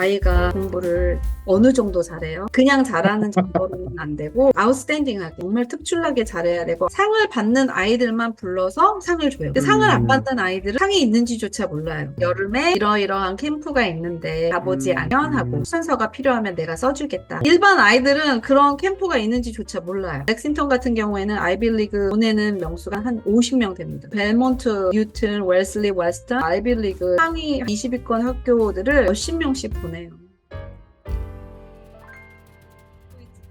아이가 공부를 어느 정도 잘해요? 그냥 잘하는 정도로는 안 되고 아웃스탠딩하게 정말 특출나게 잘해야 되고 상을 받는 아이들만 불러서 상을 줘요. 근데 상을 안 음. 받는 아이들은 상이 있는지조차 몰라요. 여름에 이러이러한 캠프가 있는데 가보지 음. 않으면 하고 순서가 필요하면 내가 써주겠다. 일반 아이들은 그런 캠프가 있는지조차 몰라요. 렉싱턴 같은 경우에는 아이빌리그 보내는 명수가 한 50명 됩니다. 벨몬트, 뉴튼, 웰슬리, 웨스턴, 아이빌리그 상위 20위권 학교들을 몇십 명씩 보내요.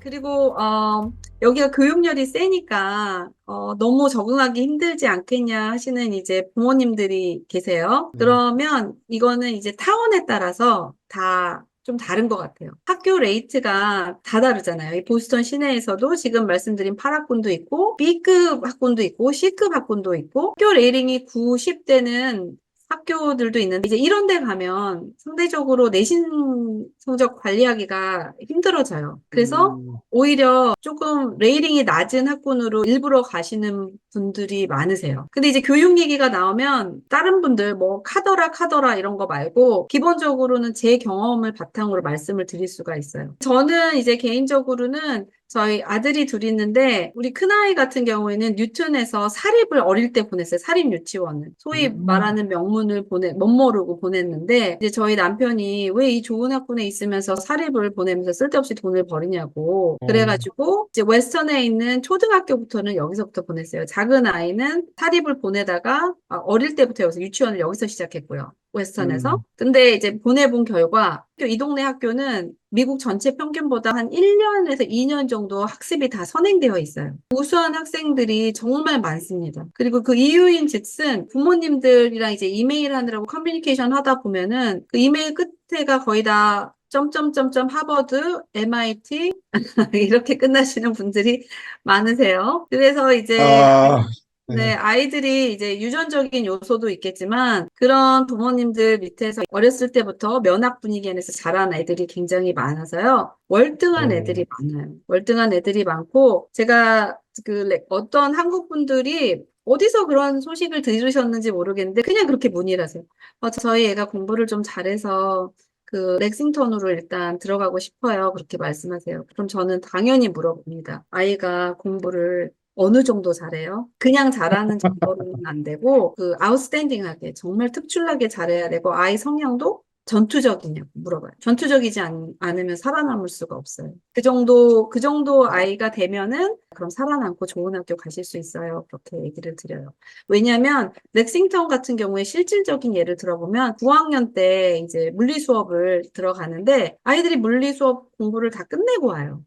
그리고 어, 여기가 교육열이 세니까 어, 너무 적응하기 힘들지 않겠냐 하시는 이제 부모님들이 계세요. 음. 그러면 이거는 이제 타운에 따라서 다 좀 다른 것 같아요. 학교 레이트가 다 다르잖아요. 이 보스턴 시내에서도 지금 말씀드린 8학군도 있고 B급 학군도 있고 C급 학군도 있고 학교 레이링이 9, 10대는 학교들도 있는데 이제 이런 데 가면 상대적으로 내신 성적 관리하기가 힘들어져요. 그래서 음, 오히려 조금 레이링이 낮은 학군으로 일부러 가시는 분들이 많으세요. 근데 이제 교육 얘기가 나오면 다른 분들 뭐 카더라 카더라 이런 거 말고 기본적으로는 제 경험을 바탕으로 말씀을 드릴 수가 있어요. 저는 이제 개인적으로는 저희 아들이 둘 있는데 우리 큰아이 같은 경우에는 뉴튼에서 사립을 어릴 때 보냈어요. 사립 유치원을. 소위 음. 말하는 명문을 보내 못 모르고 보냈는데 이제 저희 남편이 왜 이 좋은 학군에 있으면서 사립을 보내면서 쓸데없이 돈을 버리냐고 어. 그래가지고 이제 웨스턴에 있는 초등학교부터는 여기서부터 보냈어요. 작은 아이는 사립을 보내다가 아, 어릴 때부터 여기서 유치원을 여기서 시작했고요. 웨스턴에서. 음. 근데 이제 보내본 결과 이 동네 학교는 미국 전체 평균보다 한 1년에서 2년 정도 학습이 다 선행되어 있어요. 우수한 학생들이 정말 많습니다. 그리고 그 이유인 즉슨 부모님들이랑 이제 이메일 하느라고 커뮤니케이션 하다 보면은 그 이메일 끝에가 거의 다 점점점점 하버드, MIT 이렇게 끝나시는 분들이 많으세요. 그래서 이제 아, 네. 네, 아이들이 이제 유전적인 요소도 있겠지만 그런 부모님들 밑에서 어렸을 때부터 면학 분위기 안에서 자란 애들이 굉장히 많아서요. 월등한 음. 애들이 많아요. 월등한 애들이 많고 제가 그 레- 어떤 한국 분들이 어디서 그런 소식을 들으셨는지 모르겠는데 그냥 그렇게 문의를 하세요. 어, 저희 애가 공부를 좀 잘해서 그 렉싱턴으로 일단 들어가고 싶어요. 그렇게 말씀하세요. 그럼 저는 당연히 물어봅니다. 아이가 공부를 어느 정도 잘해요? 그냥 잘하는 정도로는 안 되고, 그, 아웃스탠딩하게, 정말 특출나게 잘해야 되고, 아이 성향도 전투적이냐고 물어봐요. 전투적이지 않, 않으면 살아남을 수가 없어요. 그 정도, 그 정도 아이가 되면은, 그럼 살아남고 좋은 학교 가실 수 있어요. 그렇게 얘기를 드려요. 왜냐면, 렉싱턴 같은 경우에 실질적인 예를 들어보면, 9학년 때 이제 물리 수업을 들어가는데, 아이들이 물리 수업 공부를 다 끝내고 와요.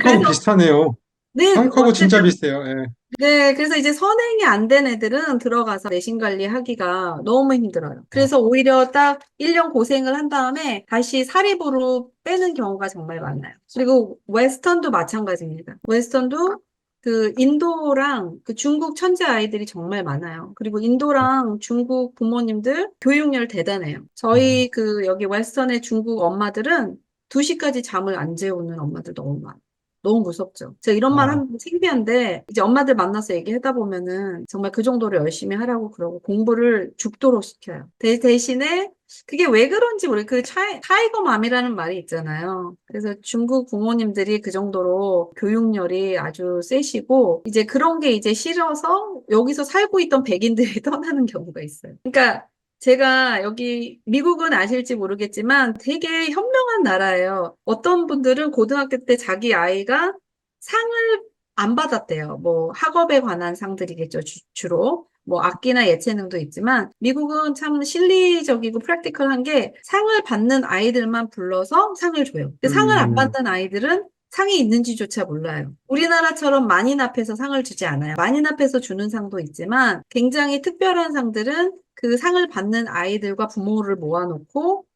그래서- 비슷하네요. 네, 한국하고 진짜 어쨌든 비슷해요. 예. 네, 그래서 이제 선행이 안 된 애들은 들어가서 내신 관리하기가 너무 힘들어요. 그래서 오히려 딱 1년 고생을 한 다음에 다시 사립으로 빼는 경우가 정말 많아요. 그리고 웨스턴도 마찬가지입니다. 웨스턴도 그 인도랑 그 중국 천재 아이들이 정말 많아요. 그리고 인도랑 중국 부모님들 교육열 대단해요. 저희 그 여기 웨스턴의 중국 엄마들은 2시까지 잠을 안 재우는 엄마들 너무 많아요. 너무 무섭죠. 제가 이런 말 아. 하면 창피한데, 이제 엄마들 만나서 얘기하다 보면은 정말 그 정도로 열심히 하라고 그러고 공부를 죽도록 시켜요. 대, 대신에 그게 왜 그런지 모르, 그 차이, 타이거 맘이라는 말이 있잖아요. 그래서 중국 부모님들이 그 정도로 교육열이 아주 세시고, 이제 그런 게 이제 싫어서 여기서 살고 있던 백인들이 떠나는 경우가 있어요. 그러니까 제가 여기 미국은 아실지 모르겠지만 되게 현명한 나라예요. 어떤 분들은 고등학교 때 자기 아이가 상을 안 받았대요. 뭐 학업에 관한 상들이겠죠, 주, 주로. 뭐 악기나 예체능도 있지만 미국은 참 실리적이고 프랙티컬한 게 상을 받는 아이들만 불러서 상을 줘요. 근데 상을 안 음. 받는 아이들은 상이 있는지조차 몰라요. 우리나라처럼 만인 앞에서 상을 주지 않아요. 만인 앞에서 주는 상도 있지만 굉장히 특별한 상들은 그 상을 받는 아이들과 부모를 모아놓고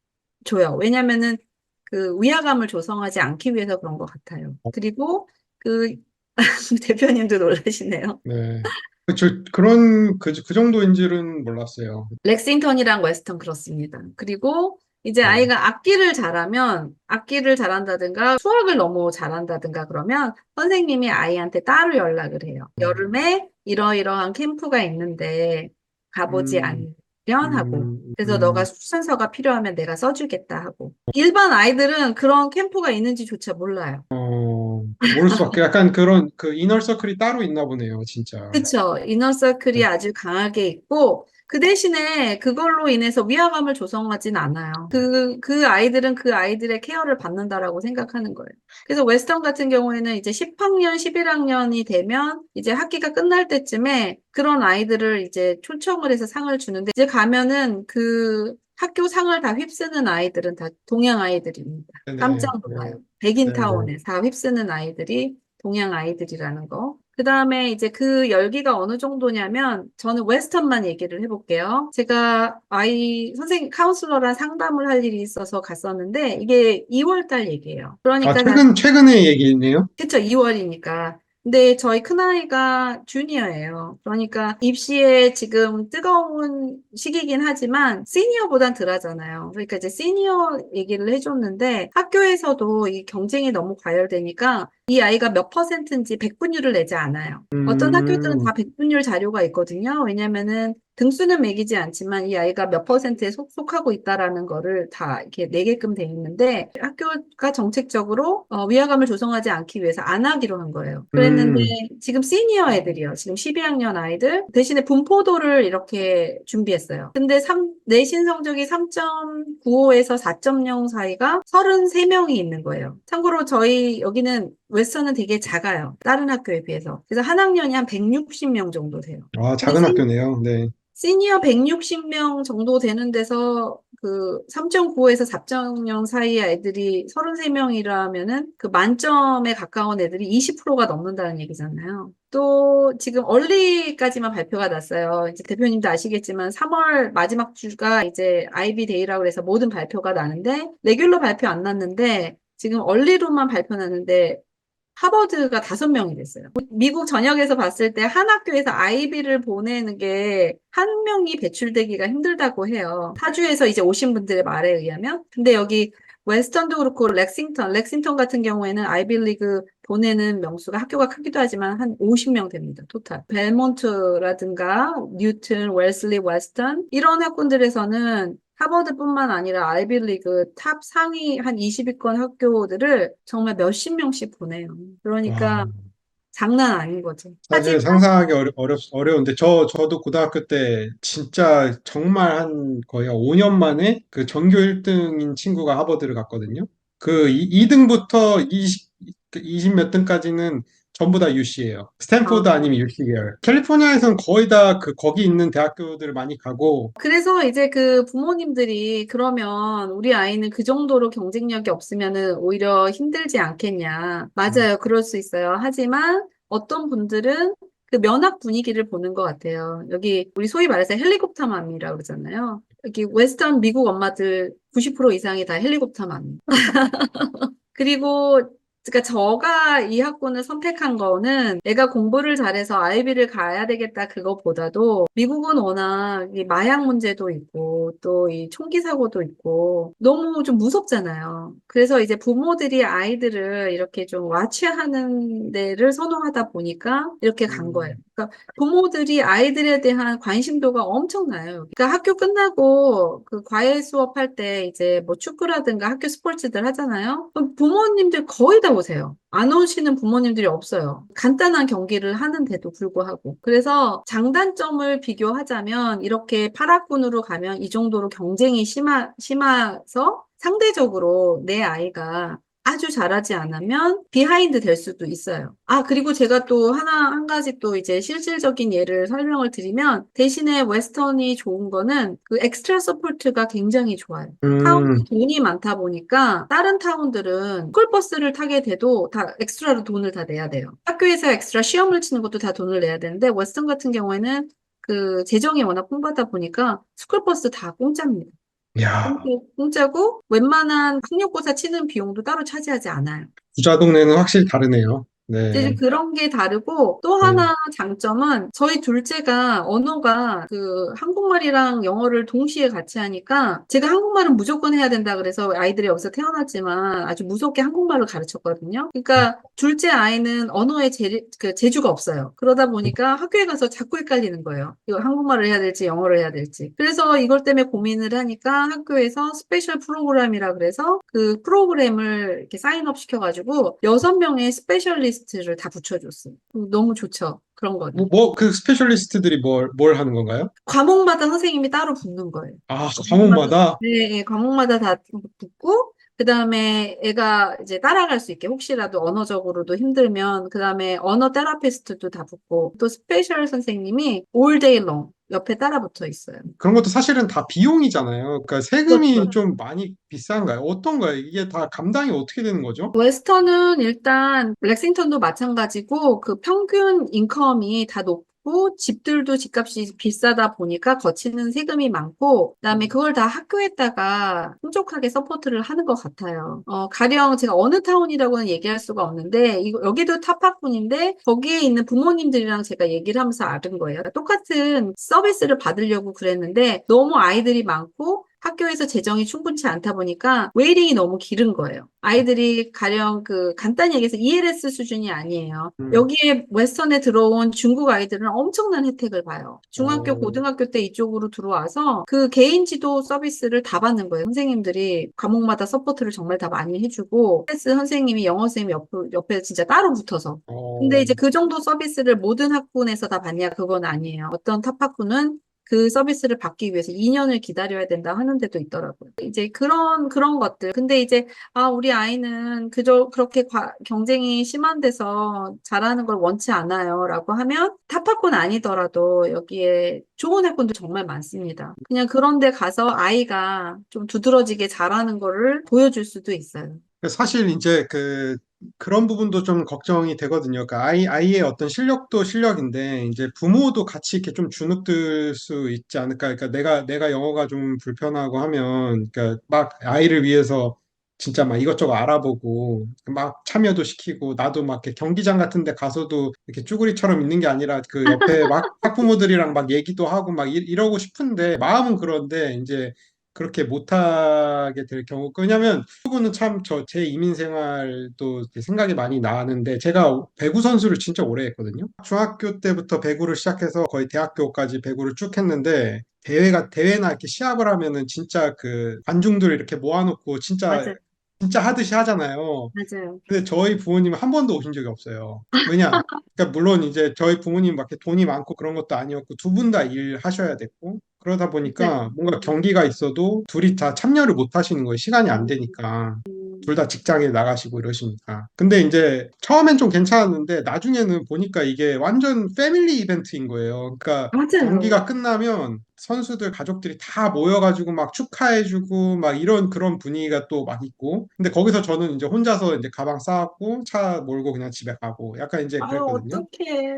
줘요. 왜냐면은 그 위화감을 조성하지 않기 위해서 그런 것 같아요. 그리고 그 대표님도 놀라시네요. 네. 저 그런 그, 그 정도인지는 몰랐어요. 렉싱턴이랑 웨스턴 그렇습니다. 그리고 이제 네. 아이가 악기를 잘하면 악기를 잘한다든가 수학을 너무 잘한다든가 그러면 선생님이 아이한테 따로 연락을 해요. 음. 여름에 이러이러한 캠프가 있는데 가보지 음. 않, 마련하고 음, 그래서 음. 너가 수선서가 필요하면 내가 써주겠다 하고 일반 아이들은 그런 캠프가 있는지조차 몰라요. 어, 모를 수밖에 약간 그런 그 이너 서클이 따로 있나 보네요, 진짜. 그쵸. 이너서클이 아주 강하게 있고, 그 대신에 그걸로 인해서 위화감을 조성하진 않아요. 그, 그 아이들은 그 아이들의 케어를 받는다라고 생각하는 거예요. 그래서 웨스턴 같은 경우에는 이제 10학년, 11학년이 되면 이제 학기가 끝날 때쯤에 그런 아이들을 이제 초청을 해서 상을 주는데, 이제 가면은 그 학교 상을 다 휩쓰는 아이들은 다 동양 아이들입니다. 네네. 깜짝 놀라요. 네. 백인타운에 다 휩쓰는 아이들이 동양 아이들이라는 거. 그 다음에 이제 그 열기가 어느 정도냐면 저는 웨스턴만 얘기를 해볼게요. 제가 아이 선생님 카운슬러랑 상담을 할 일이 있어서 갔었는데 이게 2월 달 얘기예요. 그러니까 아, 다- 최근, 최근의 얘기네요? 그쵸, 2월이니까. 근데 저희 큰아이가 주니어예요. 그러니까 입시에 지금 뜨거운 시기긴 하지만 시니어보단 덜 하잖아요. 그러니까 이제 시니어 얘기를 해줬는데 학교에서도 이 경쟁이 너무 과열되니까 이 아이가 몇 퍼센트인지 백분율을 내지 않아요. 어떤 음. 학교들은 다 백분율 자료가 있거든요. 왜냐면은 등수는 매기지 않지만 이 아이가 몇 퍼센트에 속, 속하고 있다라는 거를 다 이렇게 내게끔 돼 있는데 학교가 정책적으로 어, 위화감을 조성하지 않기 위해서 안 하기로 한 거예요. 그랬는데 지금 시니어 애들이요. 지금 12학년 아이들 대신에 분포도를 이렇게 준비했어요. 근데 3, 내신 성적이 3.95에서 4.0 사이가 33명이 있는 거예요. 참고로 저희 여기는 웨스턴은 되게 작아요. 다른 학교에 비해서. 그래서 한 학년이 한 160명 정도 돼요. 아, 작은 시- 학교네요. 네. 시니어 160명 정도 되는 데서 그 3.95에서 4.0 사이의 애들이 33명이라면은 그 만점에 가까운 애들이 20%가 넘는다는 얘기잖아요. 또 지금 얼리까지만 발표가 났어요. 이제 대표님도 아시겠지만 3월 마지막 주가 이제 아이비 데이라고 해서 모든 발표가 나는데 레귤러 발표 안 났는데 지금 얼리로만 발표 났는데 하버드가 다섯 명이 됐어요. 미국 전역에서 봤을 때 한 학교에서 아이비를 보내는 게 한 명이 배출되기가 힘들다고 해요. 타주에서 이제 오신 분들의 말에 의하면. 근데 여기 웨스턴도 그렇고 렉싱턴, 렉싱턴 같은 경우에는 아이비리그 보내는 명수가 학교가 크기도 하지만 한 50명 됩니다. 토탈. 벨몬트라든가 뉴튼, 웰슬리, 웨스턴 이런 학군들에서는 하버드뿐만 아니라 아이비리그 탑 상위 한 20위권 학교들을 정말 몇십 명씩 보내요. 그러니까 와. 장난 아닌 거죠. 사실 상상하기 어려, 어렵, 어려운데, 저, 저도 고등학교 때 진짜 정말 한 거의 5년 만에 그 전교 1등인 친구가 하버드를 갔거든요. 그 2 등부터 20, 20몇 등까지는 전부 다 UC예요. 스탠포드 아. 아니면 UC 계열. 캘리포니아에서는 거의 다 그, 거기 있는 대학교들을 많이 가고, 그래서 이제 그 부모님들이 그러면 우리 아이는 그 정도로 경쟁력이 없으면은 오히려 힘들지 않겠냐. 맞아요. 그럴 수 있어요. 하지만 어떤 분들은 그 면학 분위기를 보는 것 같아요. 여기 우리 소위 말해서 헬리콥터 맘이라고 그러잖아요. 여기 웨스턴 미국 엄마들 90% 이상이 다 헬리콥터 맘. 그리고 그러니까 저가 이 학군을 선택한 거는 애가 공부를 잘해서 아이비를 가야 되겠다 그거보다도 미국은 워낙 이 마약 문제도 있고 또 이 총기 사고도 있고 너무 좀 무섭잖아요. 그래서 이제 부모들이 아이들을 이렇게 좀 와치하는 데를 선호하다 보니까 이렇게 간 음. 거예요. 그러니까 부모들이 아이들에 대한 관심도가 엄청나요. 그러니까 학교 끝나고 그 과외 수업할 때 이제 뭐 축구라든가 학교 스포츠들 하잖아요. 부모님들 거의 다 오세요. 안 오시는 부모님들이 없어요. 간단한 경기를 하는데도 불구하고. 그래서 장단점을 비교하자면 이렇게 8학군으로 가면 이 정도로 경쟁이 심하, 심해서 상대적으로 내 아이가 아주 잘하지 않으면 비하인드 될 수도 있어요. 아, 그리고 제가 또 하나, 한 가지 또 이제 실질적인 예를 설명을 드리면 대신에 웨스턴이 좋은 거는 그 엑스트라 서포트가 굉장히 좋아요. 타운이 음, 돈이 많다 보니까 다른 타운들은 스쿨버스를 타게 돼도 다 엑스트라로 돈을 다 내야 돼요. 학교에서 엑스트라 시험을 치는 것도 다 돈을 내야 되는데 웨스턴 같은 경우에는 그 재정이 워낙 풍부하다 보니까 스쿨버스 다 공짜입니다. 야, 공짜- 공짜고 웬만한 학력고사 치는 비용도 따로 차지하지 않아요. 부자 동네는 확실히 다르네요. 네. 이제 그런 게 다르고 또 하나 장점은 저희 둘째가 언어가 그 한국말이랑 영어를 동시에 같이 하니까 제가 한국말은 무조건 해야 된다 그래서 아이들이 여기서 태어났지만 아주 무섭게 한국말을 가르쳤거든요. 그러니까 둘째 아이는 언어에 재, 그 재주가 없어요. 그러다 보니까 학교에 가서 자꾸 헷갈리는 거예요. 이거 한국말을 해야 될지 영어를 해야 될지. 그래서 이걸 때문에 고민을 하니까 학교에서 스페셜 프로그램이라 그래서 그 프로그램을 이렇게 사인업 시켜가지고 여섯 명의 스페셜리스트 를 다 붙여줬어요. 음, 너무 좋죠. 그런 거는. 뭐, 뭐, 그 스페셜리스트들이 뭘, 뭘 하는 건가요? 과목마다 선생님이 따로 붙는 거예요. 아, 과목마다? 네, 예, 과목마다 다 붙고, 그 다음에 애가 이제 따라갈 수 있게 혹시라도 언어적으로도 힘들면, 그 다음에 언어 테라피스트도 다 붙고, 또 스페셜 선생님이 all day long 옆에 따라 붙어 있어요. 그런 것도 사실은 다 비용이잖아요. 그러니까 세금이 그렇죠. 좀 많이 비싼가요? 어떤가요? 이게 다 감당이 어떻게 되는 거죠? 웨스턴은 일단 렉싱턴도 마찬가지고 그 평균 인컴이 다 높고 집들도 집값이 비싸다 보니까 거치는 세금이 많고 그다음에 그걸 다 학교에다가 풍족하게 서포트를 하는 것 같아요. 어, 가령 제가 어느 타운이라고는 얘기할 수가 없는데 이거 여기도 타파군인데 거기에 있는 부모님들이랑 제가 얘기를 하면서 알은 거예요. 똑같은 서비스를 받으려고 그랬는데 너무 아이들이 많고 학교에서 재정이 충분치 않다 보니까 웨이팅이 너무 길은 거예요. 아이들이 가령 그 간단히 얘기해서 ELS 수준이 아니에요. 음. 여기에 웨스턴에 들어온 중국 아이들은 엄청난 혜택을 봐요. 중학교, 오. 고등학교 때 이쪽으로 들어와서 그 개인 지도 서비스를 다 받는 거예요. 선생님들이 과목마다 서포트를 정말 다 많이 해주고 CS 선생님이 영어 선생님 옆, 옆에 진짜 따로 붙어서 어, 근데 이제 그 정도 서비스를 모든 학군에서 다 받냐 그건 아니에요. 어떤 탑 학군은 그 서비스를 받기 위해서 2년을 기다려야 된다 하는 데도 있더라고요. 이제 그런 그런 것들. 근데 이제 아 우리 아이는 그저 그렇게 과- 경쟁이 심한 데서 잘하는 걸 원치 않아요라고 하면 탑 학군 아니더라도 여기에 좋은 학군도 정말 많습니다. 그냥 그런 데 가서 아이가 좀 두드러지게 잘하는 거를 보여줄 수도 있어요. 사실 이제 그 그런 부분도 좀 걱정이 되거든요. 그러니까 아이 아이의 어떤 실력도 실력인데 이제 부모도 같이 이렇게 좀 주눅들 수 있지 않을까. 그러니까 내가 내가 영어가 좀 불편하고 하면 그러니까 막 아이를 위해서 진짜 막 이것저것 알아보고 막 참여도 시키고 나도 막 이렇게 경기장 같은 데 가서도 이렇게 쭈구리처럼 있는 게 아니라 그 옆에 막 학부모들이랑 막 얘기도 하고 막 이- 이러고 싶은데 마음은 그런데 이제 그렇게 못하게 될 경우, 왜냐면 부분은 참저 제 이민 생활도 생각이 많이 나는데 제가 배구 선수를 진짜 오래 했거든요. 중학교 때부터 배구를 시작해서 거의 대학교까지 배구를 쭉 했는데 대회가 대회나 이렇게 시합을 하면은 진짜 그 관중들 이렇게 모아놓고 진짜 맞아요. 진짜 하듯이 하잖아요. 맞아요. 근데 저희 부모님은 한 번도 오신 적이 없어요. 왜냐? 그러니까 물론 이제 저희 부모님 막 이렇게 돈이 많고 그런 것도 아니었고 두 분 다 일하셔야 됐고 그러다 보니까 뭔가 경기가 있어도 둘이 다 참여를 못 하시는 거예요. 시간이 안 되니까. 둘 다 직장에 나가시고 이러시니까. 근데 이제 처음엔 좀 괜찮았는데 나중에는 보니까 이게 완전 패밀리 이벤트인 거예요. 그러니까 맞아요. 경기가 끝나면 선수들 가족들이 다 모여가지고 막 축하해주고 막 이런 그런 분위기가 또 막 있고. 근데 거기서 저는 이제 혼자서 이제 가방 싸고 차 몰고 그냥 집에 가고 약간 이제 아, 그랬거든요. 어떡해.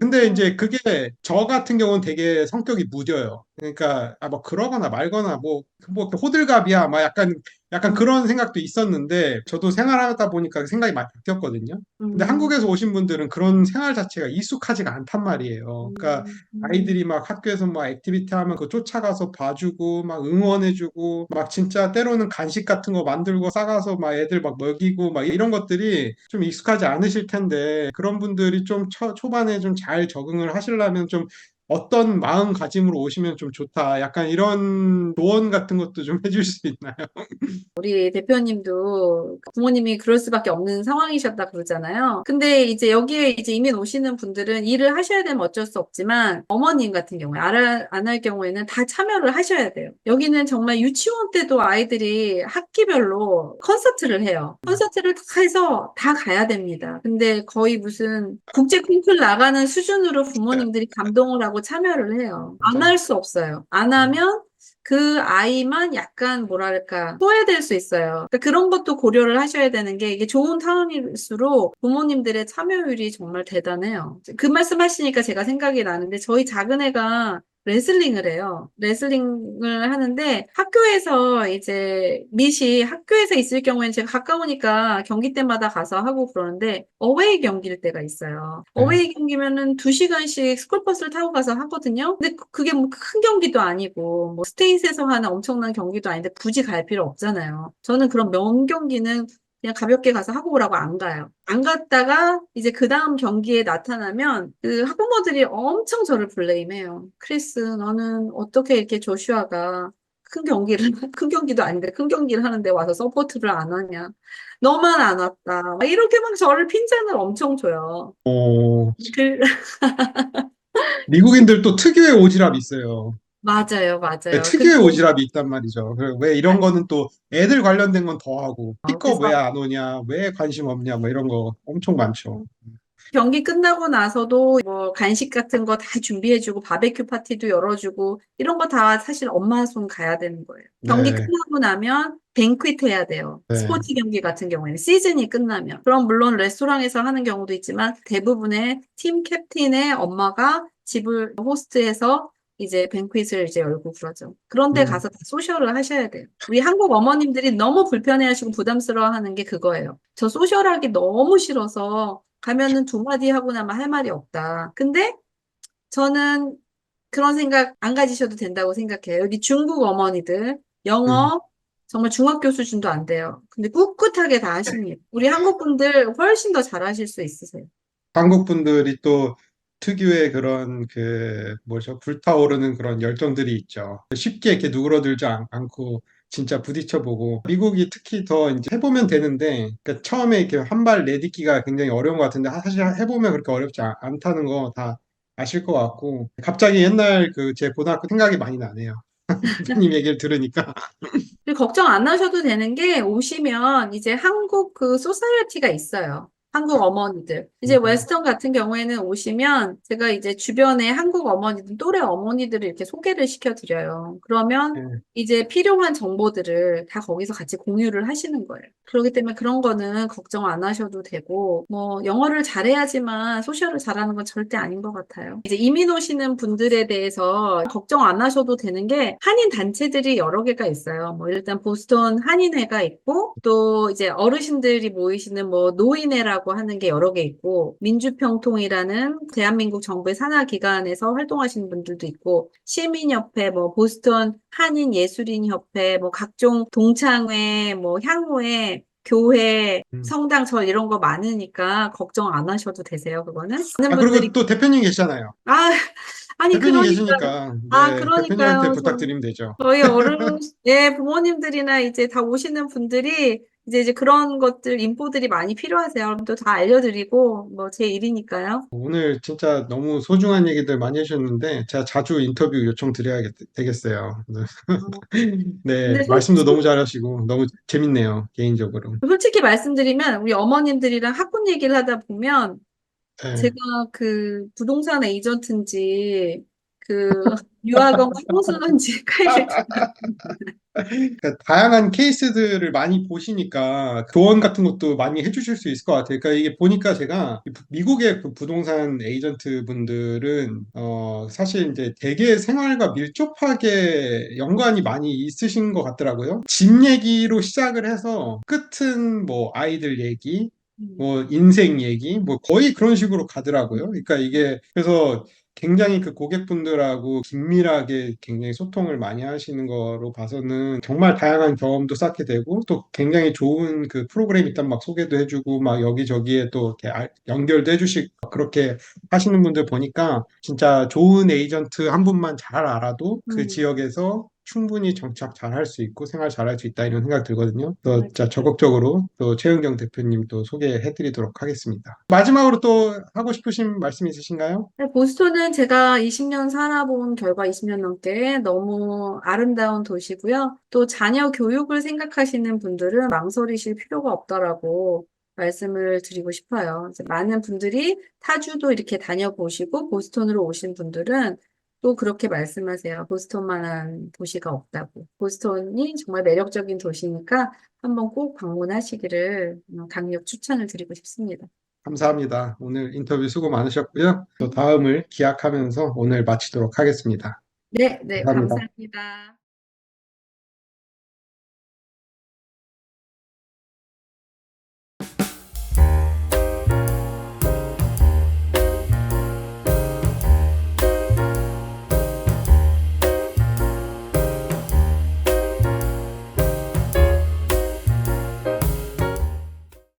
근데 이제 그게 저 같은 경우는 되게 성격이 무뎌요. 그러니까 아 뭐 그러거나 말거나 뭐뭐 호들갑이야 막 약간 약간 그런 생각도 있었는데 저도 생활하다 보니까 그 생각이 많이 바뀌었거든요. 근데 음, 한국에서 오신 분들은 그런 생활 자체가 익숙하지가 않단 말이에요. 그러니까 음, 아이들이 막 학교에서 막 액티비티 하면 그 쫓아가서 봐주고 막 응원해주고 막 진짜 때로는 간식 같은 거 만들고 싸가서 막 애들 막 먹이고 막 이런 것들이 좀 익숙하지 않으실 텐데 그런 분들이 좀 초, 초반에 좀 잘 적응을 하시려면 좀 어떤 마음가짐으로 오시면 좀 좋다. 약간 이런 조언 같은 것도 좀 해줄 수 있나요? 우리 대표님도 부모님이 그럴 수밖에 없는 상황이셨다 그러잖아요. 근데 이제 여기에 이제 이민 오시는 분들은 일을 하셔야 되면 어쩔 수 없지만 어머님 같은 경우에 안 할 경우에는 다 참여를 하셔야 돼요. 여기는 정말 유치원 때도 아이들이 학기별로 콘서트를 해요. 콘서트를 다 해서 다 가야 됩니다. 근데 거의 무슨 국제 콩쿨 나가는 수준으로 부모님들이 감동을 하고 참여를 해요. 안 할 수 없어요. 안 하면 그 아이만 약간 뭐랄까 소외될 수 있어요. 그러니까 그런 것도 고려를 하셔야 되는 게 이게 좋은 타운일수록 부모님들의 참여율이 정말 대단해요. 그 말씀 하시니까 제가 생각이 나는데 저희 작은 애가 레슬링을 해요. 레슬링을 하는데 학교에서 이제 밋이 학교에서 있을 경우에는 제가 가까우니까 경기 때마다 가서 하고 그러는데 어웨이 경기일 때가 있어요. 네. 어웨이 경기면은 두 시간씩 스쿨버스를 타고 가서 하거든요. 근데 그- 그게 뭐 큰 경기도 아니고 뭐 스테이트에서 하는 엄청난 경기도 아닌데 굳이 갈 필요 없잖아요. 저는 그런 명 경기는 그냥 가볍게 가서 하고 오라고 안 가요. 안 갔다가 이제 그 다음 경기에 나타나면 그 학부모들이 엄청 저를 블레임해요. 크리스, 너는 어떻게 이렇게 조슈아가 큰 경기를, 큰 경기도 아닌데 큰 경기를 하는데 와서 서포트를 안 하냐. 너만 안 왔다. 막 이렇게 막 저를 핀잔을 엄청 줘요. 어, 그, 미국인들 또 특유의 오지랖이 있어요. 맞아요, 맞아요. 네, 특유의 근데 오지랖이 있단 말이죠. 왜 이런 거는 또 애들 관련된 건 더 하고, 어, 픽업 왜 그래서 안 오냐, 왜 관심 없냐, 뭐 이런 거 엄청 많죠. 경기 끝나고 나서도 뭐 간식 같은 거 다 준비해주고 바베큐 파티도 열어주고 이런 거 다 사실 엄마 손 가야 되는 거예요. 경기 네, 끝나고 나면 뱅퀴트 해야 돼요. 네, 스포츠 경기 같은 경우에는 시즌이 끝나면. 그럼 물론 레스토랑에서 하는 경우도 있지만 대부분의 팀 캡틴의 엄마가 집을 호스트해서 이제 뱅퀴트를 이제 열고 그러죠. 그런데 음, 가서 다 소셜을 하셔야 돼요. 우리 한국 어머님들이 너무 불편해하시고 부담스러워하는 게 그거예요. 저 소셜하기 너무 싫어서 가면은 두 마디 하고 나면 할 말이 없다. 근데 저는 그런 생각 안 가지셔도 된다고 생각해요. 여기 중국 어머니들 음, 영어 정말 중학교 수준도 안 돼요. 근데 꿋꿋하게 다 하십니다. 우리 한국 분들 훨씬 더 잘하실 수 있으세요. 한국 분들이 또 특유의 그런 그 뭐죠 불타오르는 그런 열정들이 있죠. 쉽게 이렇게 누그러들지 않, 않고 진짜 부딪혀보고 미국이 특히 더 이제 해보면 되는데 그러니까 처음에 이렇게 한 발 내딛기가 굉장히 어려운 것 같은데 사실 해보면 그렇게 어렵지 않, 않다는 거 다 아실 것 같고 갑자기 옛날 그 제 고등학교 생각이 많이 나네요. 선생님 얘기를 들으니까 걱정 안 하셔도 되는 게 오시면 이제 한국 그 소사이어티가 있어요. 한국 어머니들. 이제 음, 웨스턴 같은 경우에는 오시면 제가 이제 주변에 한국 어머니들, 또래 어머니들을 이렇게 소개를 시켜드려요. 그러면 예. 이제 필요한 정보들을 다 거기서 같이 공유를 하시는 거예요. 그렇기 때문에 그런 거는 걱정 안 하셔도 되고, 뭐, 영어를 잘해야지만 소셜을 잘하는 건 절대 아닌 것 같아요. 이제 이민 오시는 분들에 대해서 걱정 안 하셔도 되는 게 한인 단체들이 여러 개가 있어요. 뭐, 일단 보스턴 한인회가 있고, 또 이제 어르신들이 모이시는 뭐, 노인회라고 하는 게 여러 개 있고, 민주평통이라는 대한민국 정부의 산하 기관에서 활동하시는 분들도 있고, 시민협회, 뭐, 보스턴 한인 예술인 협회, 뭐, 각종 동창회, 뭐, 향후회, 교회, 음. 성당, 절 이런 거 많으니까 걱정 안 하셔도 되세요, 그거는. 아 그리고 또 대표님 계시잖아요. 아, 아니, 대표님 그러니까, 계시니까 아, 네 대표님한테 그러니까요. 저, 부탁드리면 되죠. 저희 어른, 예, 부모님들이나 이제 다 오시는 분들이 이제 이제 그런 것들, 인포들이 많이 필요하세요. 또다 알려드리고, 뭐, 제 일이니까요. 오늘 진짜 너무 소중한 얘기들 많이 해주셨는데, 제가 자주 인터뷰 요청 드려야 되겠어요. 어, 네, 말씀도 너무 잘하시고, 너무 재밌네요, 개인적으로. 솔직히 말씀드리면, 우리 어머님들이랑 학군 얘기를 하다 보면, 네. 제가 그 부동산 에이전트인지, 그 유학원 카운슬러인지 헷갈릴 그러니까 다양한 케이스들을 많이 보시니까 조언 같은 것도 많이 해주실 수 있을 것 같아요. 그러니까 이게 보니까 제가 미국의 그 부동산 에이전트 분들은 어 사실 이제 대개 생활과 밀접하게 연관이 많이 있으신 것 같더라고요. 집 얘기로 시작을 해서 끝은 뭐 아이들 얘기, 음, 뭐 인생 얘기, 뭐 거의 그런 식으로 가더라고요. 그러니까 이게 그래서 굉장히 그 고객분들하고 긴밀하게 굉장히 소통을 많이 하시는 거로 봐서는 정말 다양한 경험도 쌓게 되고 또 굉장히 좋은 그 프로그램 일단 막 소개도 해주고 막 여기저기에 또 이렇게 알- 연결도 해주시고 그렇게 하시는 분들 보니까 진짜 좋은 에이전트 한 분만 잘 알아도 그 음, 지역에서 충분히 정착 잘 할 수 있고 생활 잘 할 수 있다 이런 생각 들거든요. 그래서 맞아요. 진짜 적극적으로 또 최은경 대표님 또 소개해 드리도록 하겠습니다. 마지막으로 또 하고 싶으신 말씀 있으신가요? 네, 보스턴은 제가 20년 살아본 결과 20년 넘게 너무 아름다운 도시고요. 또 자녀 교육을 생각하시는 분들은 망설이실 필요가 없다라고 말씀을 드리고 싶어요. 많은 분들이 타주도 이렇게 다녀보시고 보스턴으로 오신 분들은 또 그렇게 말씀하세요. 보스턴만한 도시가 없다고. 보스턴이 정말 매력적인 도시니까 한번 꼭 방문하시기를 음, 강력 추천을 드리고 싶습니다. 감사합니다. 오늘 인터뷰 수고 많으셨고요. 또 다음을 기약하면서 오늘 마치도록 하겠습니다. 네, 네, 감사합니다. 감사합니다.